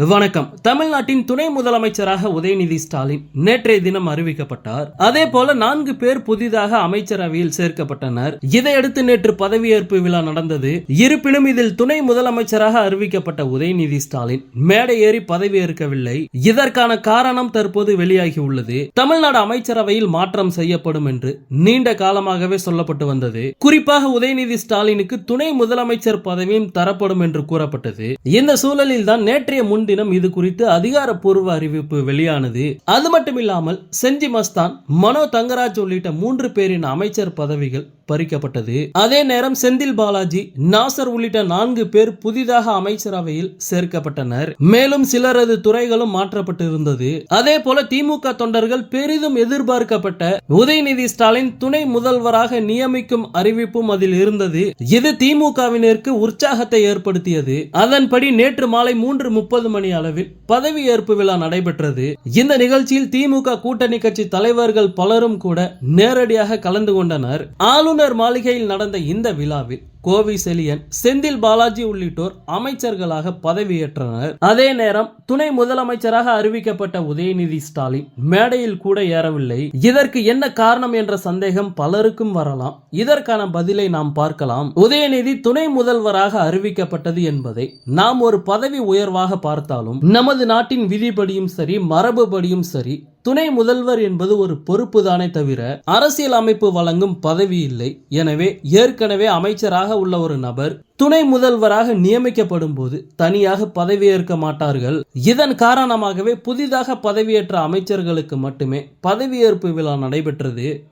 வணக்கம். தமிழ்நாட்டின் துணை முதலமைச்சராக உதயநிதி ஸ்டாலின் நேற்றைய தினம் அறிவிக்கப்பட்டார். அதே போல நான்கு பேர் புதிதாக அமைச்சரவையில் சேர்க்கப்பட்டனர். இதையடுத்து நேற்று பதவியேற்பு விழா நடந்தது. இருப்பினும் இதில் துணை முதலமைச்சராக அறிவிக்கப்பட்ட உதயநிதி ஸ்டாலின் மேடை ஏறி பதவியேற்கவில்லை. இதற்கான காரணம் தற்போது வெளியாகி உள்ளது. தமிழ்நாடு அமைச்சரவையில் மாற்றம் செய்யப்படும் என்று நீண்ட காலமாகவே சொல்லப்பட்டு வந்தது. குறிப்பாக உதயநிதி ஸ்டாலினுக்கு துணை முதலமைச்சர் பதவியும் தரப்படும் என்று கூறப்பட்டது. இந்த சூழலில் தான் நேற்றைய முன்தினம் இது குறித்து அதிகாரப்பூர்வ அறிவிப்பு வெளியானது. அது மட்டும் இல்லாமல் செஞ்சி மஸ்தான் மனோ தங்கராஜ் உள்ளிட்ட மூன்று பேரின் அமைச்சர் பதவிகள் பறிக்கப்பட்டது. அதே நேரம் செந்தில் பாலாஜி நாசர் உள்ளிட்ட நான்கு பேர் புதிதாக அமைச்சரவையில் சேர்க்கப்பட்டனர். மேலும் சிலரது துறைகளும் மாற்றப்பட்டிருந்தது. அதே போல திமுக தொண்டர்கள் பெரிதும் எதிர்பார்க்கப்பட்ட உதயநிதி ஸ்டாலின் துணை முதல்வராக நியமிக்கும் அறிவிப்பும் அதில் இருந்தது. இது திமுகவினருக்கு உற்சாகத்தை ஏற்படுத்தியது. அதன்படி நேற்று மாலை மூன்று முப்பது மணி அளவில் பதவியேற்பு விழா நடைபெற்றது. இந்த நிகழ்ச்சியில் திமுக கூட்டணி கட்சி தலைவர்கள் பலரும் கூட நேரடியாக கலந்து கொண்டனர். ஆளுநர் மாளிகையில் நடந்த இந்த விழாவில் கோவை செலியன் செந்தில் பாலாஜி உள்ளிட்டோர் அமைச்சர்களாக பதவியேற்றனர். அதே நேரம் துணை முதலமைச்சராக அறிவிக்கப்பட்ட உதயநிதி ஸ்டாலின் மேடையில் கூட ஏறவில்லை. இதற்கு என்ன காரணம் என்ற சந்தேகம் பலருக்கும் வரலாம். இதற்கான பதிலை நாம் பார்க்கலாம். உதயநிதி துணை முதல்வராக அறிவிக்கப்பட்டது என்பதை நாம் ஒரு பதவி உயர்வாக பார்த்தாலும் நமது நாட்டின் விதிப்படியும் சரி மரபுபடியும் சரி துணை முதல்வர் என்பது ஒரு பொறுப்பு தானே தவிர அரசியல் அமைப்பு வழங்கும் பதவி இல்லை. எனவே ஏற்கனவே அமைச்சராக உள்ள ஒரு நபர் துணை முதல்வராக நியமிக்கப்படும் போது தனியாக பதவியேற்க மாட்டார்கள். இதன் காரணமாகவே புதிதாக பதவியேற்ற அமைச்சர்களுக்கு மட்டுமே பதவியேற்பு விழா நடைபெற்றது.